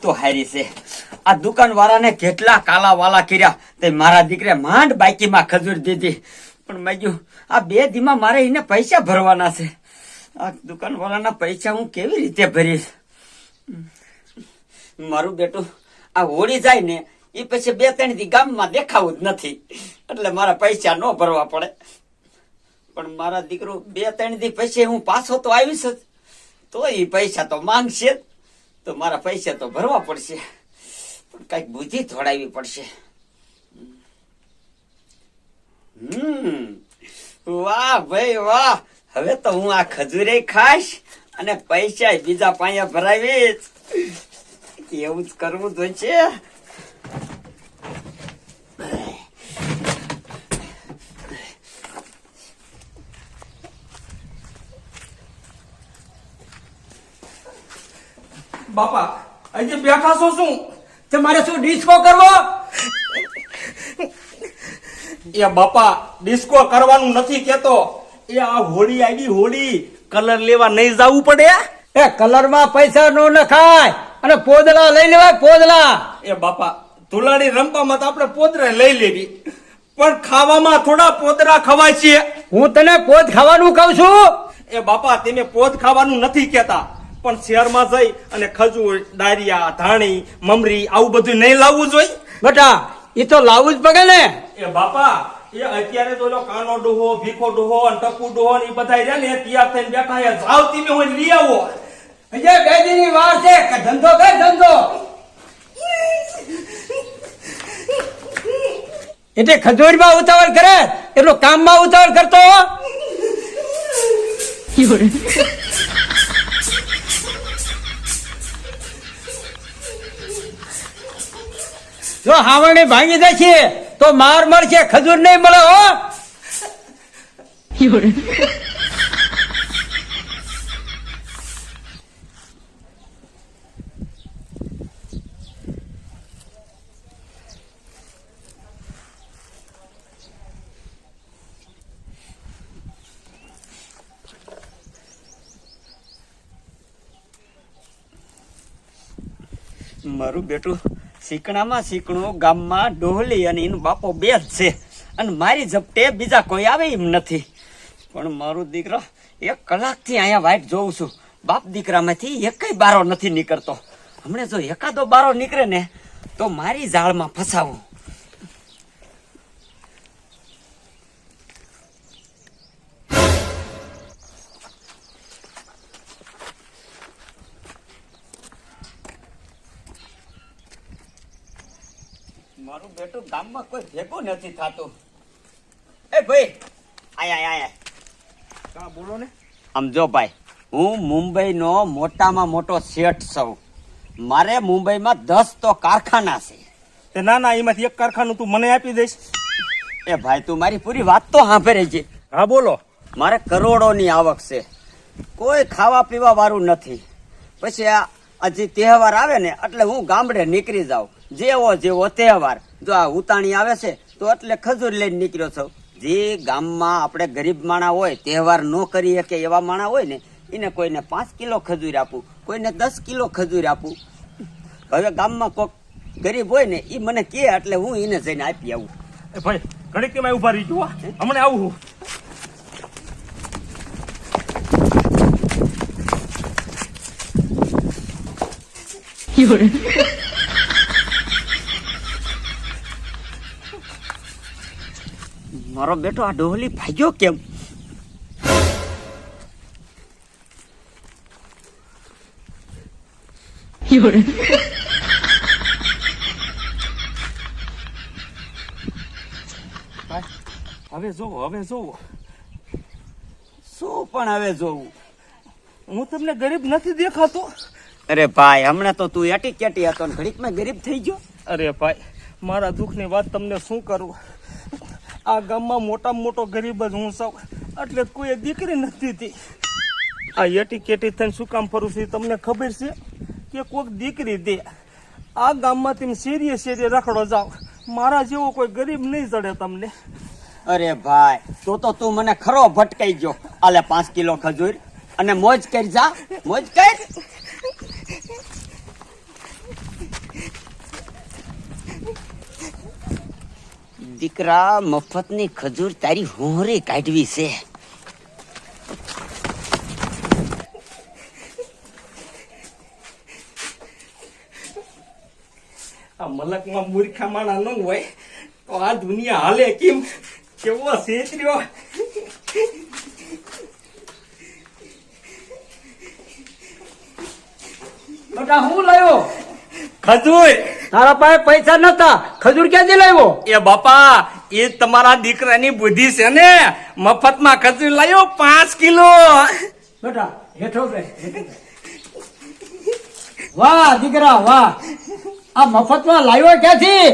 તો હારી છે. આ દુકાનવાળાને કેટલા કાલા વાલા કર્યા. તે મારા દીકરે માંડ બાકીમાં ખજૂર દીધી. પણ મેં આ બે દીમાં મારે એને પૈસા ભરવાના છે. આ દુકાન વાળાના પૈસા હું કેવી રીતે ભરીશ? મારું બેટું, આ હોળી જાય ને એ પછી બે ત્રણ દી ગામમાં દેખાવું જ નથી. એટલે મારા પૈસા ન ભરવા પડે. પણ મારા દીકરો બે ત્રણ દી પછી હું પાછો તો આવીશ જ. તો એ પૈસા તો માંગશે જ. તો મારા પૈસા તો ભરવા પડશે. પણ કંઈક બુદ્ધિ થોડાવી પડશે. હમ. વાહ ભાઈ વાહ. હવે તો હું આ ખજૂરે ખાઈશ અને પૈસા બીજા પાયા ભરાવીશ. એવું જ કરવું તો બાપા આજે બેઠા છો શું? તમારે શું ડિસ્કો કરવો? એ બાપા ડિસ્કો કરવાનું નથી કેતો. એ આ હોળી આવી હોળી. કલર લેવા નહીં જવું પડે? એ કલરમાં પૈસા નો નખાય અને પોદલા લઈ લેવાય પોદલા એ બાપા ધુલાડી રમવામાં તો આપણે પોદરા લઈ લેવી. પણ ખાવામાં થોડા પોદરા ખવાય છે. હું તને પોદ ખાવાનું કહું છું? એ બાપા તમે પોદ ખાવાનું નથી કેતા પણ શહેરમાં જઈ અને ખજૂર ડારિયા ધાણી મમરી આવું બધું નહીં લાવવું જોઈએ. બેટા એ તો લાવવું જ પડે ને. એ બાપા એ અત્યારે તો કાનો ડોહો ભીખો ડોહો અને ટપુ ડોહો ને એ બધા રહ્યા ને તૈયાર થઈને બેઠા છે. જાવ તમે હોય લઈ આવો. વાર છે. કે ધંધો કર ધંધો. એટલે ખજૂરમાં ઉતાવળ કરે એટલો કામમાં ઉતાવળ કરતો હો. જો હાવણી ભાંગી જશે તો માર મળશે ખજૂર નહીં મળે હો. મારું બેટું શીકણામાં શીકણું ગામમાં ડોહલી અને એનો બાપો બે જ છે. અને મારી ઝપટે બીજા કોઈ આવે એમ નથી. પણ મારો દીકરો એક કલાકથી અહીંયા વાઈટ જોઉં છું. બાપ દીકરામાંથી એકય બારો નથી નીકળતો. હમણાં જો એકાદો બારો નીકળે ને તો મારી જાળમાં ફસાવું. મારું બેટું ગામમાં કોઈ ભેગું નથી થતું. એ ભાઈ આયા આયા કા બોલો ને? આમ જો ભાઈ હું મુંબઈનો મોટામાં મોટો શેઠ છું. મારે મુંબઈમાં દસ તો કારખાના છે. તે ના ના એમાંથી એક કારખાનું તું મને આપી દઈશ. એ ભાઈ તું મારી પૂરી વાત તો સાંભળે છે. હા બોલો. મારે કરોડોની આવક છે. કોઈ ખાવા પીવા વાળું નથી. પછી આ હજી તહેવાર આવે ને એટલે હું ગામડે નીકળી જાઉં. જેવો જેવો તહેવાર. જો આ ઉતાણી આવે છે તો એટલે ખજૂર લઈને નીકળ્યો છો. જે ગામમાં આપણે ગરીબ માણા હોય તહેવાર ન કરી શકે એવા માણા હોય ને એને કોઈને પાંચ કિલો ખજૂર આપું કોઈને દસ કિલો ખજૂર આપું. હવે ગામમાં કોઈક ગરીબ હોય ને એ મને કહે એટલે હું એને જઈને આપી આવું. ભાઈ ઘડીક કેમ ઊભા રહી જુઓ. હમણાં આવું હું. મારો બેટો આ ડોહલી ભાગ્યો કેમ? હવે જોવો હવે જોવો. શું પણ હવે જોવું? હું તમને ગરીબ નથી દેખાતો? અરે ભાઈ હમણાં તો તું એટી કેટી હતો ને ઘડીકમાં ગરીબ થઈ ગયો. અરે ભાઈ મારા દુઃખની વાત તમને શું કરું? આ ગામમાં મોટામાં મોટો ગરીબ જ હું સૌ એટલે કોઈ દીકરી નથી હતી આ એટી કેટી થઈને શું કામ ફરું છું તમને ખબર છે? કે કોઈક દીકરી દે. આ ગામમાં તમે શેરીએ શેરીએ રખડો જાઓ. મારા જેવો કોઈ ગરીબ નહીં ચડે તમને. અરે ભાઈ, તો તો તું મને ખરો ભટકાઈ ગયો. આલે પાંચ કિલો ખજૂર અને મોજ કરી જા, મોજ કર. દીકરા, મફતની ખજૂર તારી હોંરે કાઢવી છે. આ મલકમાં મૂર્ખા માણા ન હોય, તો આ દુનિયા હાલે કેમ? કેવો સેતર્યો બેટા, હું લાયો? ખજૂર! તારા પાસે પૈસા નતા. ખજૂર ક્યાંથી લાવ્યો? એ બાપા એ તમારા દીકરાની બુદ્ધિ છે ને. મફતમાં ખજૂર લાવ્યો પાંચ કિલો. બેટા હેઠો બે વાહ દીકરા વાહ. આ મફતમાં લાવ્યો ક્યાંથી?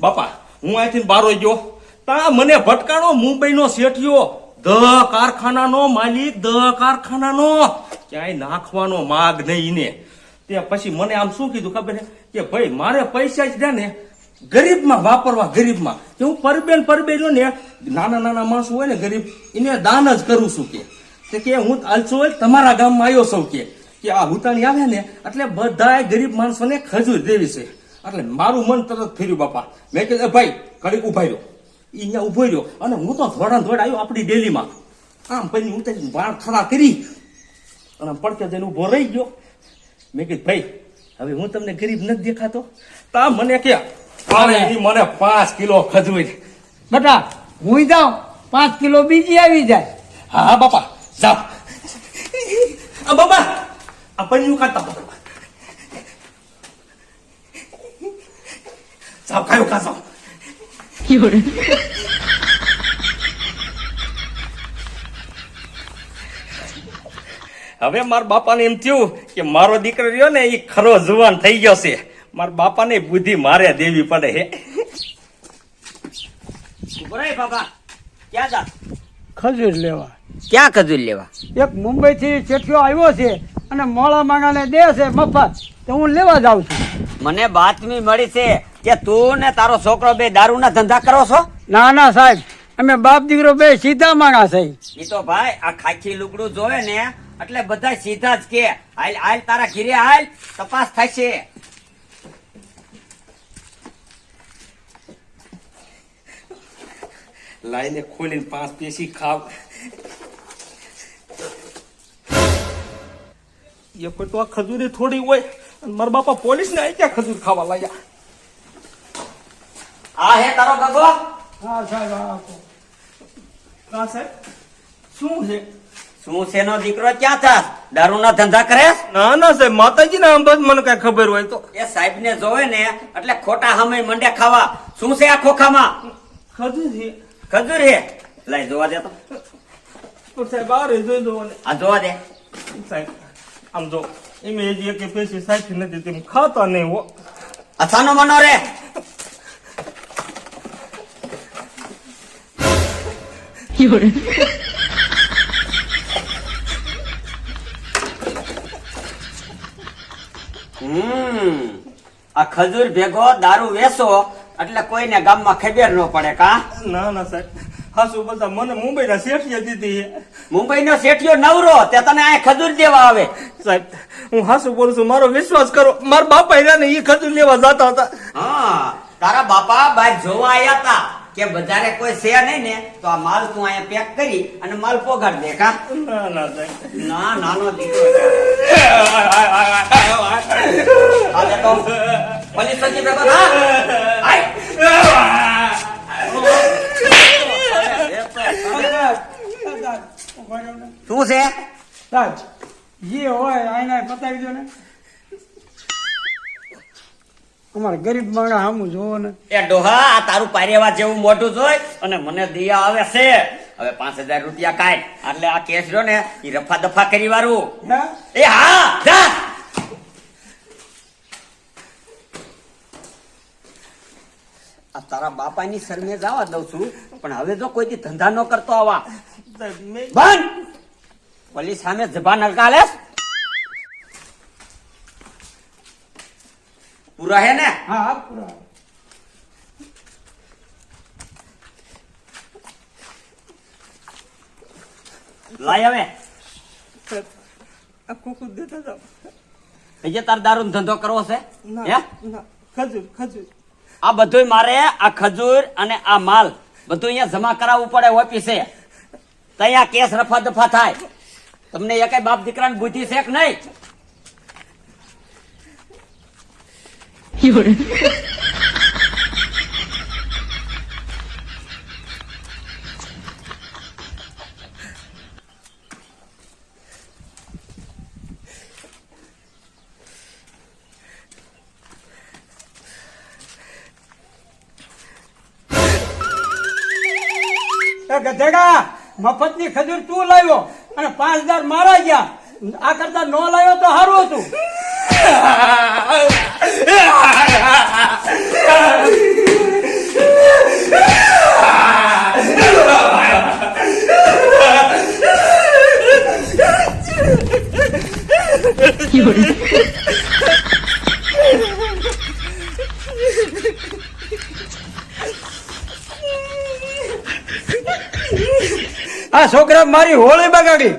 બાપા હું અહીંથી બારો ગયો. તા મને ભટકાણો મુંબઈનો શેઠિયો. દ કારખાનાનો માલિક દ કારખાનાનો. ક્યાંય નાખવાનો માગ નહીં ને. તે પછી મને આમ શું કીધું ખબર કે ભાઈ, મારે પૈસા જ ને ગરીબમાં વાપરવા, ગરીબમાં. કે હું પરબેન પરબેનો ને, નાના નાના માણસો હોય ને ગરીબ, એને દાન જ કરું છું કે. કે હું અલસો તમારા ગામમાં આવ્યો છું કે. કે આ હુતાણી આવે ને, એટલે બધા ગરીબ માણસોને ખજૂર દેવી છે. એટલે મારું મન તરત ફેર્યું, બાપા. મેં કીધું ભાઈ ઘડીક ઊભા રહ્યો. એ અહીંયા ઊભો રહ્યો. અને હું તો ધોડા ધોડ આવ્યો આપણી ડેલીમાં. આમ પછી હું વાળ ખરા કરી. અને પડકે જઈને ઊભો રહી ગયો. મેં કીધું ભાઈ હવે હું તમને ગરીબ નથી દેખાતો. તા મને કે "અરે, મને પાંચ કિલો ખજવી બેટા હું જાઉં પાંચ કિલો બીજી આવી જાય. હા બાપા જાઓ. આ બાપા આ પન્યું કાતા બાપા. જાઓ કયો કા જાઓ હવે મારા બાપાને એમ થયું કે મારો દીકરો રહ્યો ને એ ખરો જુવાન થઈ ગયો છે. મારા બાપાને બુદ્ધિ મારે દેવી પડે હે. ઊભો બાબા ક્યાં જા? ખજૂર લેવા. ક્યાં ખજૂર લેવા? એક મુંબઈ થી ચેઠિયો આવ્યો છે અને મોળા માંગાને દે છે મફત. તો હું લેવા જાઉં છું. મને બાતમી મળી છે કે તું ને તારો છોકરો બે દારૂના ધંધા કરો છો? ના ના સાહેબ. અમે બાપ દીકરો બે સીધા માંગા છે એ તો ભાઈ આ ખાખી લુગડું જોવે ને એટલે બધા સીધા જ કે હાલ હાલ તારા ઘીરે હાલ તપાસ થશે. લાઈને ખોલીને પાંચ પેશી ખાવ. એ કોઈ તો આ ખજૂરી થોડી હોય અને મારા બાપા પોલીસ ને આવી ક્યાં ખજૂર ખાવા લાગ્યા. આ હે તારો ગગો? હા સાહેબ હા સાહેબ શું છે? શું છે નો દીકરો ક્યાં થાસ દારૂ ના ધંધા કરે ના ના સાહેબ માતાજી ના અંબાજ મને કઈ ખબર હોય તો. એ સાહેબ ને જોવે ને એટલે ખોટા હમે મંડે ખાવા. શું છે આ ખોખામાં? ખજૂર છે. ખજૂર હે લઈ જોવા દે તો. સાહેબ આ રે જોઈ દો ને. આ જોવા દે. સાહેબ આમ જો એમ એ જે કે પેશી સાચી નથી તેમ ખાતા નહીં હો. અસાનો મનો રે. હમ આ ખજૂર ભેગો દારૂ વેસો એટલે કોઈને ગામમાં ખબર ન પડે કા? ના ના સાહેબ. હાસુ બધા મને મુંબઈ ના શેઠિયા દીધી છે. મુંબઈનો શેઠિયો નવરો તે તને આ ખજૂર દેવા આવે. સાહેબ હું હાસુ બોલું છું? મારો વિશ્વાસ કરો મારા બાપા રહ્યા ને એ ખજૂર લેવા જતા હતા. હા તારા બાપા બાર જોવા આવ્યા તા. કે બજારે કોઈ છે નહીં ને તો આ માલ તું અહીંયા પેક કરી અને માલ પોગાડ દે કા ના નાનો દીકરો તો. પોલીસ ભેગો શું છે? સાહેબ જે હોય આઈને પતાવી દો ને. અમારે ગરીબ માંગા સામું જોવો ને. એ ડોહા આ તારું પારેવા જેવું મોઢું જોઈ અને મને દિયા આવે છે. હવે પાંચ હજાર રૂપિયા કાઢ. એટલે આ કેસ રહ્યો ને એ રફા દફા કરી વાળું એ હા જા. આ તારા બાપાની શરમે જવા દઉં છું પણ હવે જો કોઈ દી ધંધા ન કરતો આવા. બંધ! પોલીસ સામે જબાન હલકાલે પૂરા હે ને? હા હા પૂરા. લાય હવે. સાહેબ આ કુકુ દેતા જાઓ. હજી તાર દારૂ ધંધો કરવો છે? હે? ખજૂર ખજૂર. આ બધુંય મારે આ ખજૂર અને આ માલ. બધું અહીંયા જમા કરાવવું પડે ઓફિસે ત્યાં કેસ રફા દફા થાય. તમને એકાય બાપ દીકરાની બુદ્ધિ છે કે નહીં? એ ગધેડા, મફતની ખજૂર તું લાવ્યો અને પાંચ હજાર મારા ગયા. આ કરતા નો લાવ્યો તો સારું હતું. આ છોકરા મારી હોળી બગાડી.